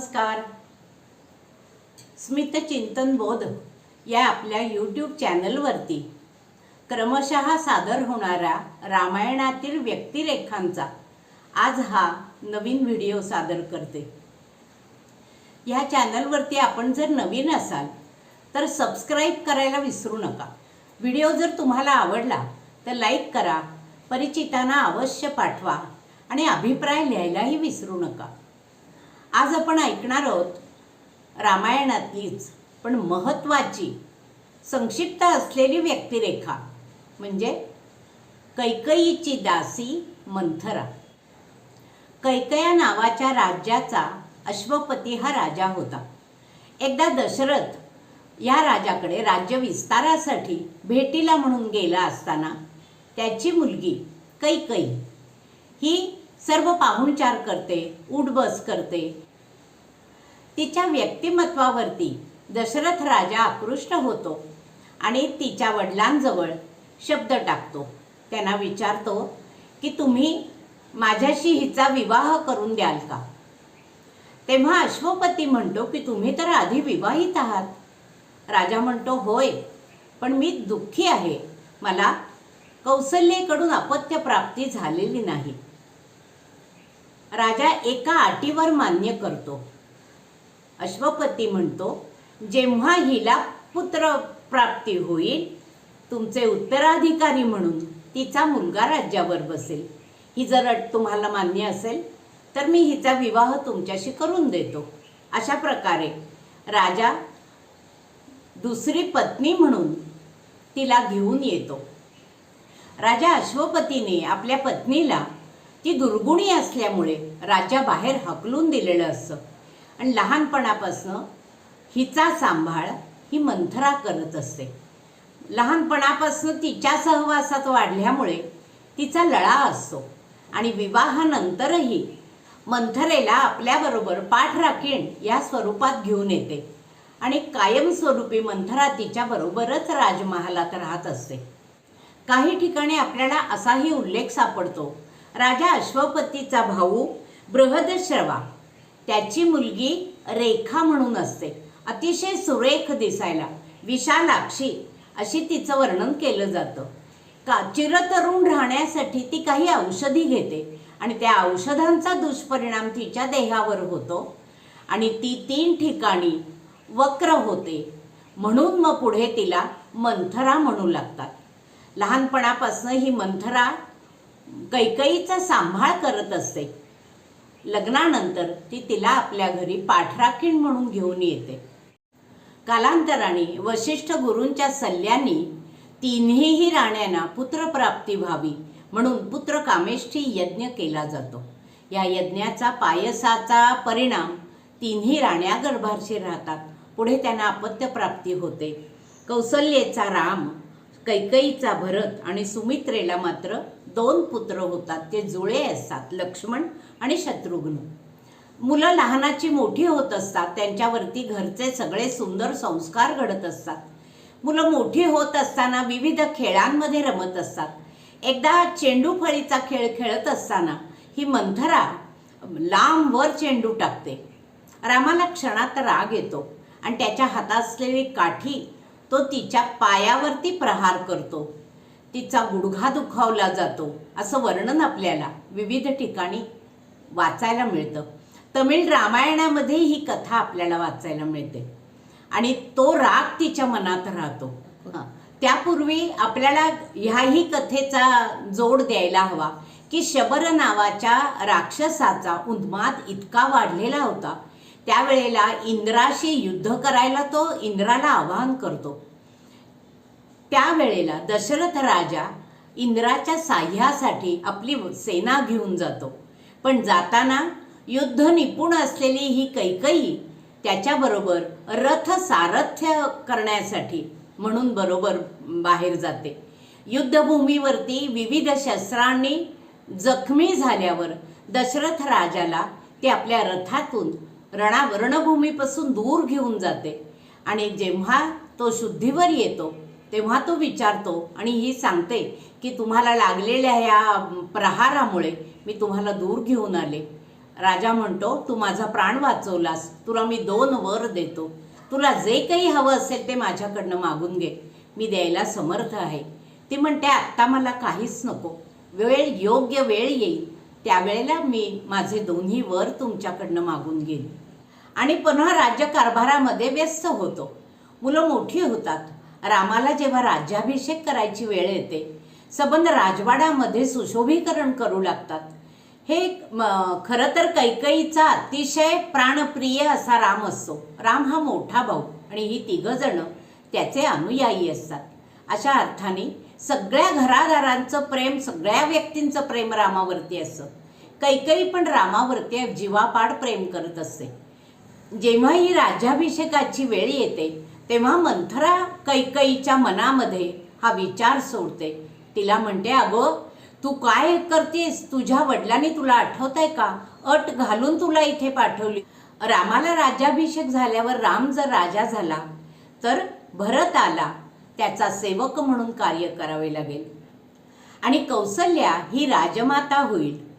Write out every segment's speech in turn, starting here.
नमस्कार. स्मित चिंतन बोध या आपल्या यूट्यूब चॅनलवरती क्रमशः सादर होणाऱ्या रामायणातील व्यक्तिरेखांचा आज हा नवीन व्हिडिओ सादर करते. ह्या चॅनलवरती आपण जर नवीन असाल तर सबस्क्राईब करायला विसरू नका. व्हिडिओ जर तुम्हाला आवडला तर लाईक करा परिचितांना अवश्य पाठवा आणि अभिप्राय लिहायलाही विसरू नका. आज आपण ऐकणार आहोत रामायणातलीच पण महत्त्वाची संक्षिप्त असलेली व्यक्तिरेखा म्हणजे कैकईची दासी मंथरा. कैकया नावाच्या राज्याचा अश्वपती हा राजा होता. एकदा दशरथ या राजाकडे राज्य विस्तारासाठी भेटीला म्हणून गेला असताना त्याची मुलगी कैकई ही सर्व पाहुणचार करते उठबस करते. तिच्या व्यक्तिमत्वावरती दशरथ राजा आकृष्ट होतो आणि तिच्या वडिलांजवळ शब्द टाकतो. त्यांना विचारतो की तुम्ही माझ्याशी हिचा विवाह करून द्याल का? तेव्हा अश्वपती म्हणतो की तुम्ही तर आधी विवाहित आहात. राजा म्हणतो होय पण मी दुःखी आहे. मला कौशल्येकडून अपत्य प्राप्ती झालेली नाही. राजा एका अटीवर मान्य करतो. अश्वपती म्हणतो जेव्हा हिला पुत्र प्राप्ती होईल तुमचे उत्तराधिकारी म्हणून तिचा मुलगा राज्यावर बसेल. ही जर अट तुम्हाला मान्य असेल तर मी हिचा विवाह तुमच्याशी करून देतो. अशा प्रकारे राजा दुसरी पत्नी म्हणून तिला घेऊन येतो. राजा अश्वपतीने आपल्या पत्नीला ती दुर्गुणी असल्यामुळे राज्याबाहेर हकलून दिलेलं असतं आणि लहानपणापासनं हिचा सांभाळ ही मंथरा करत असते. लहानपणापासून तिच्या सहवासात वाढल्यामुळे तिचा लळा असतो. आणि विवाहानंतरही मंथरेला आपल्याबरोबर पाठराखीण या स्वरूपात घेऊन येते. आणि कायमस्वरूपी मंथरा तिच्याबरोबरच राजमहालात राहत असते. काही ठिकाणी आपल्याला असाही उल्लेख सापडतो राजा अश्वपतीचा भाऊ बृहदश्रवा. त्याची मुलगी रेखा म्हणून असते. अतिशय सुरेख दिसायला विशालाक्षी अशी तिचं वर्णन केलं जातं. का चिरतरुण राहण्यासाठी ती काही औषधी घेते आणि त्या औषधांचा दुष्परिणाम तिच्या देहावर होतो आणि ती तीन ठिकाणी वक्र होते. म्हणून मग पुढे तिला मंथरा म्हणू लागतात. लहानपणापासून ही मंथरा कैकईचा सांभाळ करत असते. लग्नानंतर ती तिला आपल्या घरी पाठराखीण म्हणून घेऊन येते. कालांतराने वशिष्ठ गुरूंच्या सल्ल्याने तिन्हीही राण्यांना पुत्रप्राप्ती व्हावी म्हणून पुत्र कामेष्ठी यज्ञ केला जातो. या यज्ञाचा पायसाचा परिणाम तिन्ही राण्या गर्भारशी राहतात. पुढे त्यांना अपत्यप्राप्ती होते. कौसल्येचा राम कैकईचा भरत आणि सुमित्रेला मात्र दोन पुत्र होतात ते जुळे असतात लक्ष्मण आणि शत्रुघ्न. मुलं लहानाची मोठी होत असतात त्यांच्यावरती घरचे सगळे सुंदर संस्कार घडत असतात. मुलं मोठी होत असताना विविध खेळांमध्ये रमत असतात. एकदा चेंडू फळीचा खेळ खेळत असताना ही मंथरा लांब वर चेंडू टाकते. रामाला क्षणात राग येतो आणि त्याच्या हातात असलेली काठी तो तिच्या पायावरती प्रहार करतो. तिचा गुडघा दुखावला जातो असं वर्णन आपल्याला विविध ठिकाणी वाचायला मिळतं. तमिळ रामायणामध्ये ही कथा आपल्याला वाचायला मिळते. आणि तो राग तिच्या मनात राहतो. त्यापूर्वी आपल्याला ह्याही कथेचा जोड द्यायला हवा की शबर नावाच्या राक्षसाचा उन्माद इतका वाढलेला होता त्यावेळेला इंद्राशी युद्ध करायला तो इंद्राला आवाहन करतो. त्यावेळेला दशरथ राजा इंद्राच्या साह्यासाठी आपली सेना घेऊन जातो. पण जाताना युद्ध निपुण असलेली ही कैकई त्याच्याबरोबर रथ सारथ्य करण्यासाठी म्हणून बरोबर बाहेर जाते. युद्धभूमीवरती विविध शस्त्रांनी जखमी झाल्यावर दशरथ राजाला ते आपल्या रथातून रणा रणभूमीपासून दूर घेऊन जाते. आणि जेव्हा तो शुद्धीवर येतो तेव्हा तो विचारतो आणि ही सांगते की तुम्हाला लागलेल्या या प्रहारामुळे मी तुम्हाला दूर घेऊन आले. राजा म्हणतो तू माझा प्राण वाचवलास. तुला मी दोन वर देतो. तुला जे काही हवं असेल ते माझ्याकडनं मागून घे. मी द्यायला समर्थ आहे. ती म्हणते आत्ता मला काहीच नको. वेळ योग्य वेळ येईल. त्यावेळेला मी माझे दोन्ही वर तुमच्याकडनं मागून घेईन. आणि पुन्हा राज्यकारभारामध्ये व्यस्त होतो. मुलं मोठी होतात. रामाला जेव्हा राज्याभिषेक करायची वेळ येते सबंध राजवाड्यामध्ये सुशोभीकरण करू लागतात. हे म, खरं तर कैकईचा अतिशय प्राणप्रिय असा राम असतो. राम हा मोठा भाऊ आणि ही तिघं जण त्याचे अनुयायी असतात. अशा अर्थाने सगळ्या घरादारांचं प्रेम सगळ्या व्यक्तींचं प्रेम रामावरती असतं. कैकई पण रामावरती जीवापाड प्रेम करत असते. जेव्हा ही राज्याभिषेकाची वेळ येते तेव्हा मंथरा कैकईच्या मनामध्ये हा विचार सोडते. तिला म्हणते अगं तू काय करतेस? तुझ्या वडिलांनी तुला आठवत आहे का? अट घालून तुला इथे पाठवली. रामाला राज्याभिषेक झाल्यावर राम जर राजा झाला तर भरत आला. त्याचा सेवक म्हणून कार्य करावे लागेल. आणि कौसल्या ही राजमाता होईल.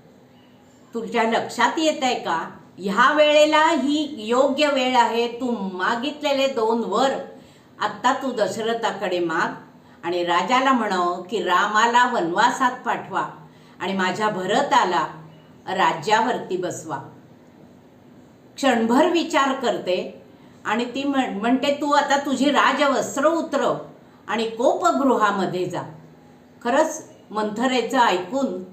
तुझ्या लक्षात येत आहे का? ह्या वेळेला ही योग्य वेळ आहे. तू मागितलेले दोन वर. आत्ता तू दशरथाकडे माग आणि राजाला म्हणावं की रामाला वनवासात पाठवा आणि माझ्या भरताला राज्यावरती बसवा. क्षणभर विचार करते आणि ती म्हण म्हणते तू आता तुझी राजवस्त्र उतरव आणि कोपगृहामध्ये जा. खरंच मंथरेचं ऐकून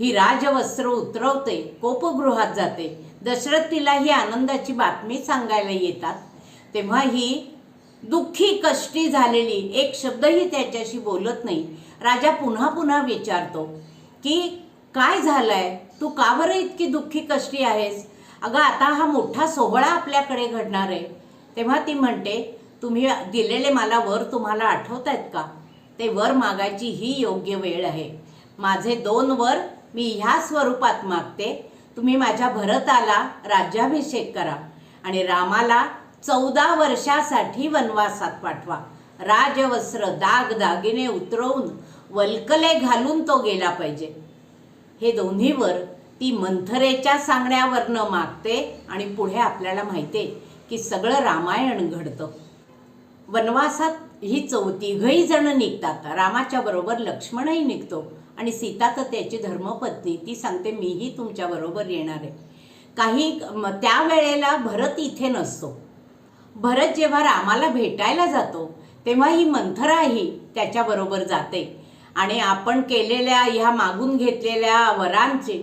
ही राजवस्त्र उतरवते कोपगृहात जाते. दशरथ तिला ही आनंदाची बातमी सांगायला येतात. तेव्हा ही दुःखी कष्टी झालेली एक शब्दही त्याच्याशी बोलत नाही. राजा पुन्हा पुन्हा विचारतो की काय झालंय? तू का बरं इतकी दुःखी कष्टी आहेस? अगं आता हा मोठा सोहळा आपल्याकडे घडणार आहे. तेव्हा ती म्हणते तुम्ही दिलेले मला वर तुम्हाला आठवत आहेत का? ते वर मागायची ही योग्य वेळ आहे. माझे दोन वर मी ह्या स्वरूपात मागते. तुम्ही माझ्या भरताला राज्याभिषेक करा आणि रामाला चौदा वर्षासाठी वनवासात पाठवा. राजवस्त्र दाग दागिने उतरवून वल्कले घालून तो गेला पाहिजे. हे दोन्हीवर ती मंथरेच्या सांगण्यावरनं मागते आणि पुढे आपल्याला माहिती आहे की सगळं रामायण घडतं. वनवासात ही चौतीघही जण निघतात. रामाच्या बरोबर लक्ष्मणही निघतो. आणि सीता तर त्याची धर्मपत्नी ती सांगते मीही तुमच्याबरोबर येणार आहे. काही त्यावेळेला भरत इथे नसतो. भरत जेव्हा रामाला भेटायला जातो तेव्हा ही मंथराही त्याच्याबरोबर जाते. आणि आपण केलेल्या ह्या मागून घेतलेल्या वरांचे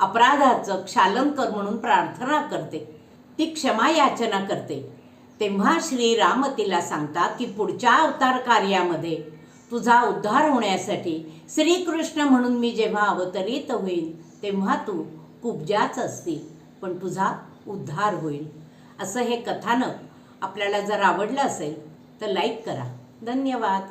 अपराधाचं क्षालन कर म्हणून प्रार्थना करते. ती क्षमा याचना करते. तेव्हा श्रीराम तिला सांगतात की पुढच्या अवतार कार्यामध्ये तुझा उद्धार होण्यासाठी श्रीकृष्ण म्हणून मी जेव्हा अवतरित होईन तेव्हा तू कुब्जाच असतील पण तुझा उद्धार होईल. असं हे कथानक आपल्याला जर आवडलं असेल तर लाईक करा. धन्यवाद.